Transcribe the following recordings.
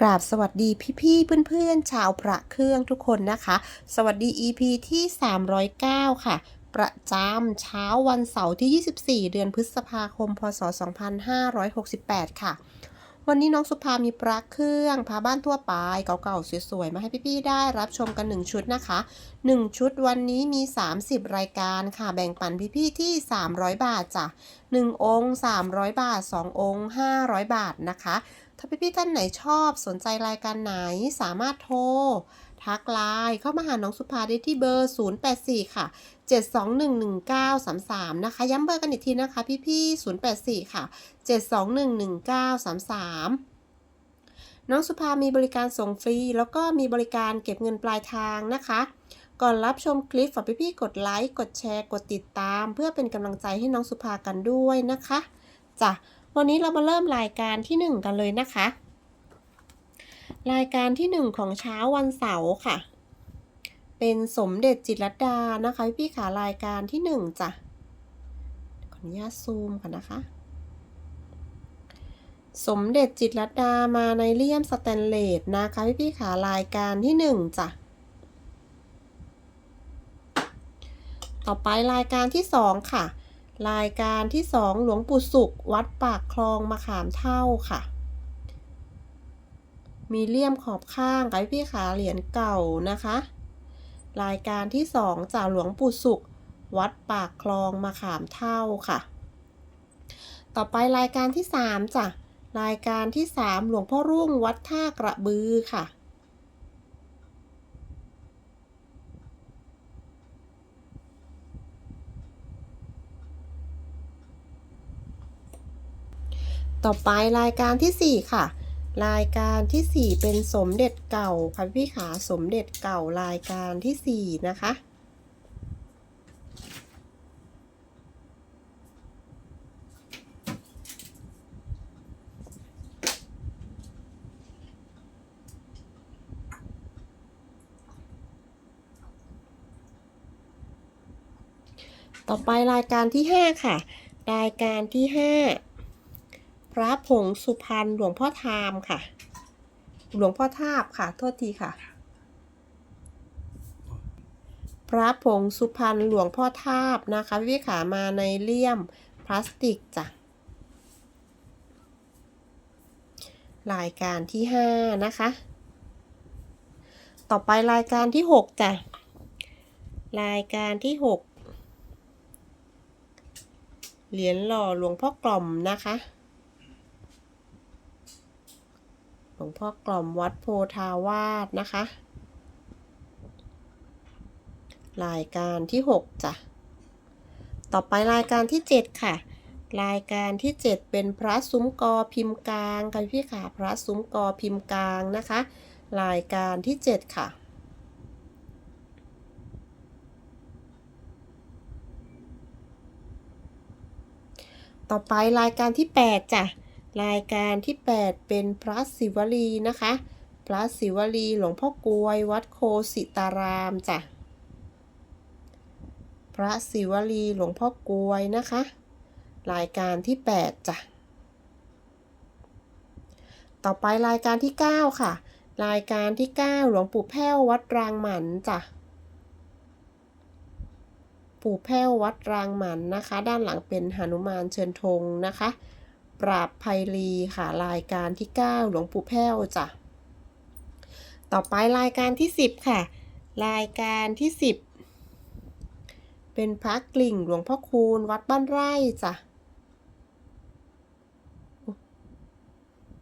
กราบสวัสดีพี่ๆเพื่อนๆ ชาวพระเครื่องทุกคนนะคะ สวัสดี EP ที่ 309 ค่ะ ประจำเช้าวันเสาร์ที่ 24 เดือนพฤษภาคม พศ 2568 ค่ะ วันนี้น้องสุภามีปลั๊กเครื่องพาบ้านทั่วไปเก่าๆสวยๆมาให้พี่ๆได้รับชมกัน 1 ชุดนะคะ 1 ชุดวันนี้มี 30 รายการค่ะแบ่งปันพี่ๆที่ 300 บาทจ้ะ1 องค์ 300 บาท 2 องค์ 500 บาทนะคะ ถ้าพี่ๆท่านไหนชอบสนใจรายการไหนสามารถโทรทักไลน์เข้ามาหาน้องสุภาได้ที่เบอร์ 084 ค่ะ 7211933 นะคะ ย้ำเบอร์กันอีกทีนะคะ พี่ๆ084 ค่ะ 7211933น้องสุภา มีบริการส่งฟรี แล้วก็มีบริการเก็บเงินปลายทางนะคะ ก่อนรับชมคลิปฝากพี่ๆ กดไลค์ กดแชร์ กดติดตาม เพื่อเป็นกำลังใจให้น้องสุภากันด้วยนะคะจ้ะวันนี้เรามาเริ่มรายการที่ 1 กันเลยนะคะ รายการที่ 1 ของเช้าวันเสาร์ค่ะ เป็นสมเด็จจิตรลดานะคะพี่ขารายการที่1จ้ะ ขออนุญาตซูมก่อนนะคะ สมเด็จจิตรลดามาในเลี่ยมสแตนเลสนะคะพี่ๆขารายการที่1จ้ะ ต่อไปรายการที่2ค่ะ รายการที่2หลวงปู่สุข วัดปากคลองมะขามเท่าค่ะมีเลี่ยมขอบข้างกับพี่ขาเหรียญเก่านะคะ รายการที่ 2จากหลวงปู่สุข วัดปากคลองมะขามเท่าค่ะ ต่อไปรายการที่ 3จ้ะรายการที่ 3 หลวงพ่อรุ่งวัดท่ากระบือค่ะ ต่อไปรายการที่ 4 ค่ะ รายการที่ 4 เป็นสมเด็จเก่าค่ะพี่ขาสมเด็จเก่ารายการที่ 4 นะคะ ต่อไปรายการที่ 5 ค่ะ รายการที่ 5 พระผงสุพรรณหลวงพ่อทามค่ะ หลวงพ่อทาบค่ะ โทษทีค่ะ พระผงสุพรรณหลวงพ่อทาบนะคะพี่ขามาในเลี่ยมพลาสติกจ้ะรายการที่ 5 นะคะ ต่อไปรายการที่ 6 จ้ะ รายการที่ 6 เหรียญหล่อหลวงพ่อกล่อมนะคะ หลวงพ่อกล่อมวัดโพธาวาสนะคะรายการที่ 6จ้ะ ต่อไปรายการที่ 7 ค่ะ รายการที่ 7 เป็นพระซุ้มกอพิมพ์กลางค่ะพี่ค่ะ พระซุ้มกอพิมพ์กลางนะคะ รายการที่ 7 ค่ะต่อไปรายการที่ 8จ้ะ รายการที่ 8 เป็นพระศิวลีนะคะ พระศิวลีหลวงพ่อกวย วัดโคสิตารามจ้ะ พระศิวลีหลวงพ่อกวยนะคะ รายการที่ 8 จ้ะ ต่อไปรายการที่ 9 ค่ะ รายการที่ 9 หลวงปู่แพ้ววัดรางหมันจ้ะปู่แพ้ววัดรางหมันนะคะ ด้านหลังเป็นหนุมานเชิญธงนะคะ ปราบภัยรีค่ะรายการที่ 9 หลวงปู่แพ้วจ้ะ ต่อไปรายการที่ 10 ค่ะ รายการที่ 10 เป็นพระกลิ่งหลวงพ่อคูณวัดบ้านไร่จ้ะ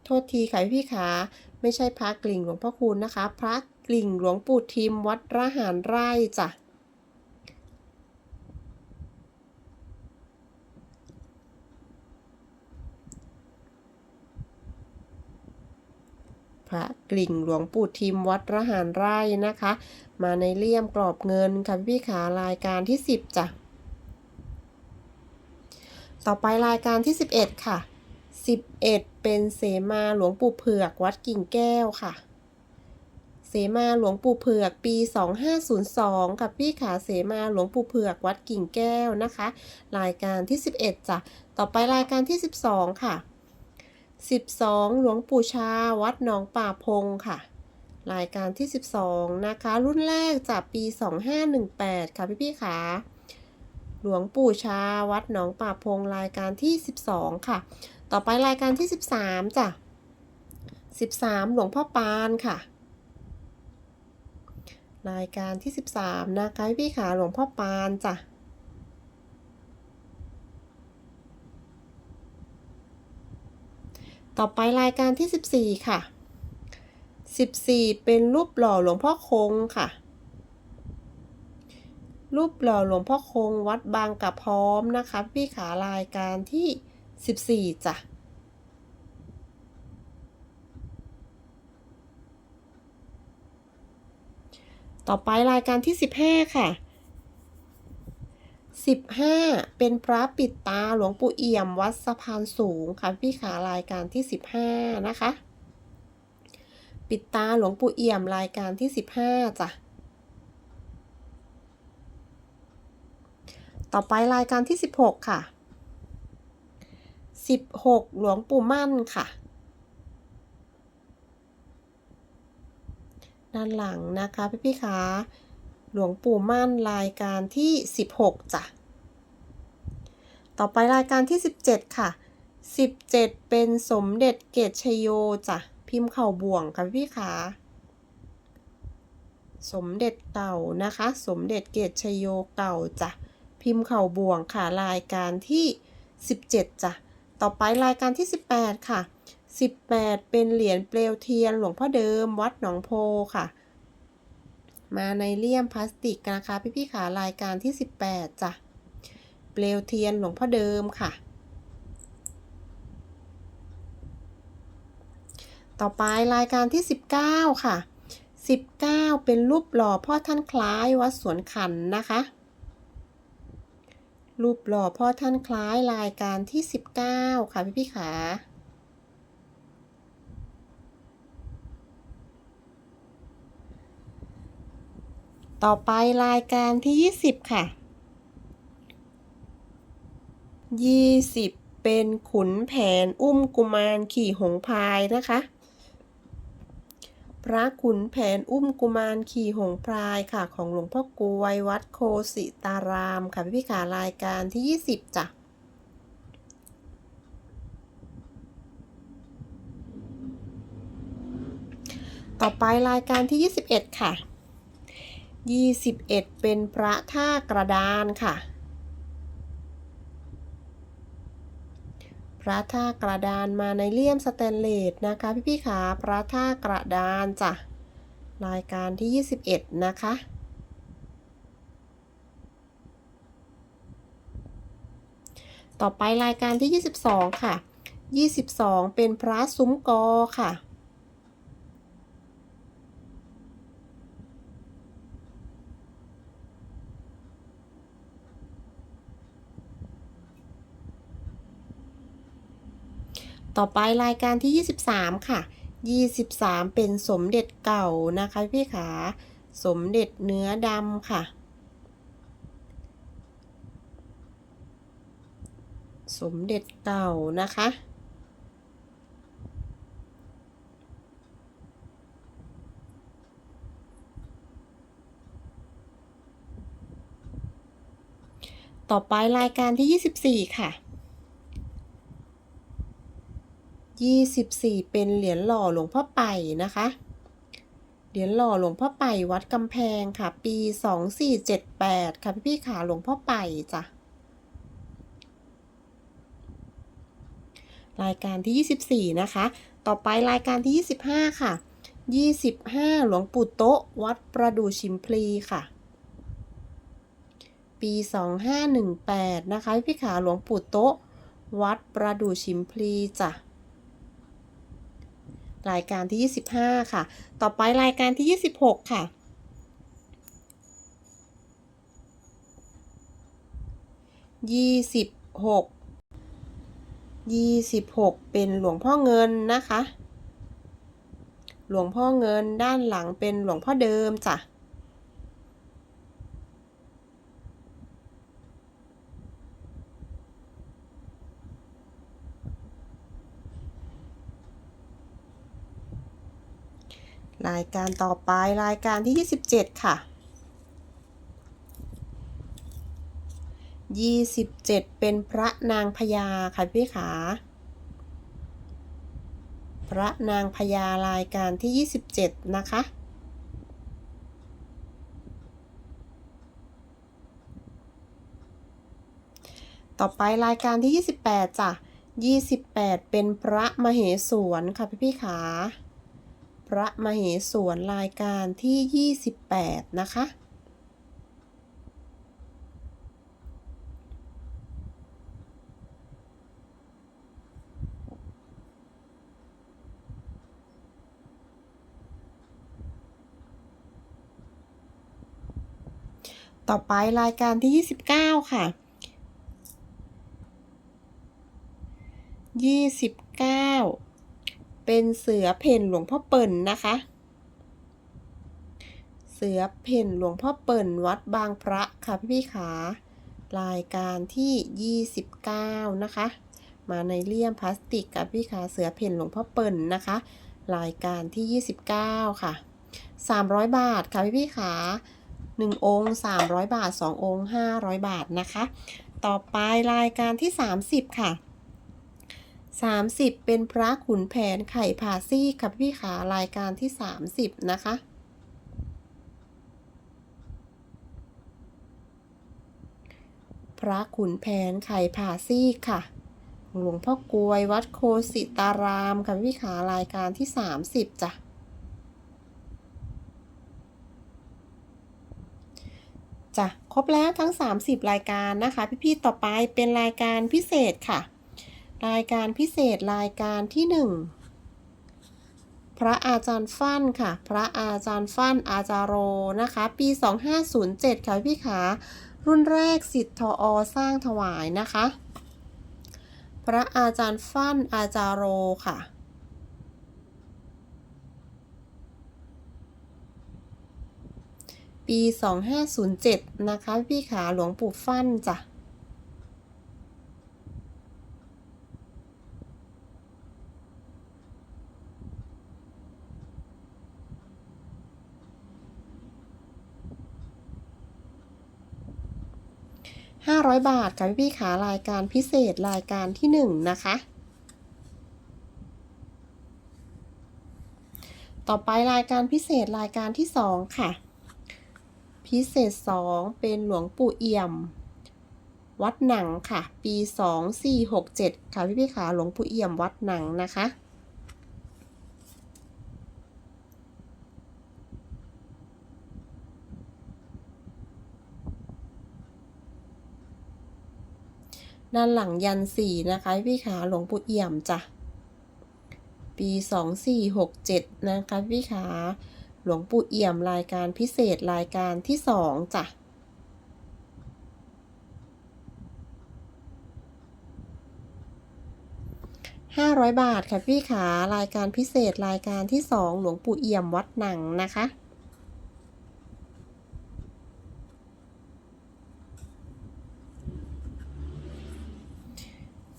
โทษทีค่ะพี่ขาไม่ใช่พระกลิ่งหลวงพ่อคูณนะคะ พระกลิ่งหลวงปู่ทิมวัดระหารไร่จ้ะ ระกลิ่งหลวงปู่ทิมวัดระหารไร่นะคะ มาในเลี่ยมกรอบเงินค่ะพี่ขารายการที่ 10จ้ะต่อไปรายการที่ 11 ค่ะ 11 เป็นเสมาหลวงปู่เผือกวัดกิ่งแก้วค่ะ เสมาหลวงปู่เผือกปี 2502 กับพี่ขาเสมาหลวงปู่เผือกวัดกิ่งแก้วนะคะ รายการที่ 11จ้ะ ต่อไปรายการที่ 12 ค่ะ 12 หลวงปู่ชาวัดหนองป่าพงค่ะ รายการที่ 12 นะคะ รุ่นแรกจากปี 2518 ค่ะ พี่ๆค่ะหลวงปู่ชาวัดหนองป่าพงรายการที่ 12 ค่ะ ต่อไปรายการที่ 13จ้ะ13 หลวงพ่อปานค่ะ รายการที่ 13 นะคะพี่ๆค่ะหลวงพ่อปานจ้ะ ต่อไปรายการที่ 14 ค่ะ 14 เป็นรูปหล่อหลวงพ่อคงค่ะ รูปหล่อหลวงพ่อคงวัดบางกะพร้อมนะคะพี่ขารายการที่ 14จ้ะต่อไปรายการที่ 15 ค่ะ 15 เป็นพระปิดตาหลวงปู่เอี่ยมวัดสะพานสูงค่ะพี่ขารายการที่ 15 นะคะ ปิดตาหลวงปู่เอี่ยมรายการที่ 15จ้ะต่อไปรายการที่ 16 ค่ะ 16 หลวงปู่มั่นค่ะ ด้านหลังนะคะพี่พี่คะ หลวงปู่มั่นรายการที่ 16จ้ะ ต่อไปรายการที่ 17 ค่ะ 17 เป็นสมเด็จเกตชโยจ้ะ พิมพ์เข่าบ่วงค่ะพี่คะสมเด็จเก่านะคะ สมเด็จเกตชโยเก่าจ้ะ พิมพ์เข่าบ่วงค่ะรายการที่ 17จ้ะ ต่อไปรายการที่ 18 ค่ะ 18 เป็นเหรียญเปลวเทียนหลวงพ่อเดิมวัดหนองโพค่ะ มาในเลี่ยมพลาสติกนะคะพี่ๆขารายการที่ 18จ้ะเปลวเทียนหลวงพ่อเดิมค่ะ ต่อไปรายการที่ 19 ค่ะ 19 เป็นรูปหล่อพ่อท่านคล้ายวัดสวนขันนะคะ รูปหล่อพ่อท่านคล้ายรายการที่ 19 ค่ะพี่พี่ขา ต่อไปรายการที่ 20 ค่ะ 20 เป็นขุนแผนอุ้มกุมารขี่หงพายนะคะ พระขุนแผนอุ้มกุมารขี่หงพาย ค่ะ ของหลวงพ่อกวยวัดโคสิตาราม ค่ะ พี่พี่ขารายการที่ 20 จ้ะต่อไปรายการที่ 21 ค่ะ 21 เป็นพระท่ากระดานค่ะ พระท่ากระดานมาในเลี่ยมสแตนเลสนะคะพี่พี่ขาพระท่ากระดานจ้ะรายการที่ 21 นะคะ ต่อไปรายการที่ 22 ค่ะ 22 เป็นพระซุ้มกอค่ะ ต่อไปรายการที่ 23 ค่ะ 23 เป็นสมเด็จเก่านะคะพี่ขา สมเด็จเนื้อดำค่ะ สมเด็จเก่านะคะต่อไปรายการที่ 24 ค่ะ 24 เป็นเหรียญหล่อหลวงพ่อไป่นะคะ เหรียญหล่อหลวงพ่อไป่วัดกำแพงค่ะ ปี 2478 ค่ะ พี่ๆขาหลวงพ่อไป่จ้ะ รายการที่ 24 นะคะ ต่อไปรายการที่ 25 ค่ะ 25 หลวงปู่โต๊ะวัดประดู่ชิมพลีค่ะปี 2518 นะคะ พี่ขาหลวงปู่โต๊ะวัดประดู่ชิมพลีจ้ะ รายการที่ 25 ค่ะ ต่อไปรายการที่ 26 ค่ะ ยี่สิบหก ยี่สิบหกเป็นหลวงพ่อเงินนะคะ หลวงพ่อเงินด้านหลังเป็นหลวงพ่อเดิมจ้ะ รายการต่อไปรายการที่ 27 ค่ะ 27 เป็นพระนางพญาค่ะพี่ขา พระนางพญารายการที่ 27 นะคะต่อไปรายการที่ 28จ้ะ28 เป็นพระมเหสวนค่ะพี่พี่ขา ระมเหสวนรายการที่ 28 นะคะ ต่อไปรายการที่ 29 ค่ะ 29 เป็นเสือเพ่นหลวงพ่อเปิ่นนะคะ เสือเพ่นหลวงพ่อเปิ่นวัดบางพระค่ะพี่พี่ขารายการที่ 29 นะคะ มาในเลี่ยมพลาสติกกับพี่ขาเสือเพ่นหลวงพ่อเปิ่นนะคะ รายการที่ 29 ค่ะ 300 บาทค่ะพี่พี่ขา1องค์300 บาท 2 องค์ 500 บาทนะคะ ต่อไปรายการที่ 30 ค่ะ 30 เป็นพระขุนแผนไข่ผาซี่ค่ะพี่ขารายการที่ 30 นะคะ พระขุนแผนไข่ผาซี่ค่ะ หลวงพ่อกลวยวัดโคสิตารามค่ะพี่ขารายการที่ 30จ้ะจ้ะครบแล้วทั้ง 30 รายการนะคะ พี่ๆต่อไปเป็นรายการพิเศษค่ะ รายการพิเศษรายการที่ 1 พระอาจารย์ฟั่นค่ะ พระอาจารย์ฟั่นอาจารโรนะคะ ปี 2507 ค่ะพี่ขา รุ่นแรกสิทธิ์ทออสร้างถวายนะคะ พระอาจารย์ฟั่นอาจารโรค่ะปี 2507 นะคะ พี่ขาหลวงปู่ฟั่นจ้ะ 500 บาทค่ะพี่ๆขารายการพิเศษรายการที่ 1 นะคะ ต่อไปรายการพิเศษรายการที่ 2 ค่ะ พิเศษ 2 เป็นหลวงปู่เอี่ยม วัดหนังค่ะ ปี 2467 ค่ะพี่พี่ขาหลวงปู่เอี่ยมวัดหนังนะคะ ด้านหลังยันสี่นะคะ พี่ขาหลวงปู่เอี่ยมจ้ะ ปี2467นะคะพี่ขาหลวงปู่เอี่ยมรายการพิเศษรายการที่2จ้ะ500บาทค่ะพี่ขารายการพิเศษรายการที่2หลวงปู่เอี่ยมวัดหนังนะคะ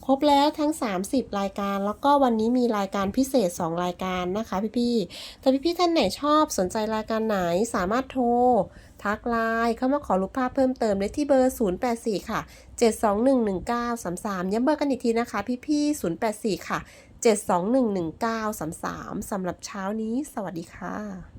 ครบแล้วทั้ง 30 รายการ แล้วก็วันนี้มีรายการพิเศษ 2 รายการนะคะพี่ๆถ้าพี่ๆท่านไหนชอบสนใจรายการไหนสามารถโทร ทักไลน์เข้ามาขอรูปภาพเพิ่มเติมได้ที่เบอร์ 084 ค่ะ 7211933 ย้ำเบอร์กันอีกทีนะคะ พี่ๆ084 ค่ะ 7211933 สำหรับเช้านี้ สวัสดีค่ะ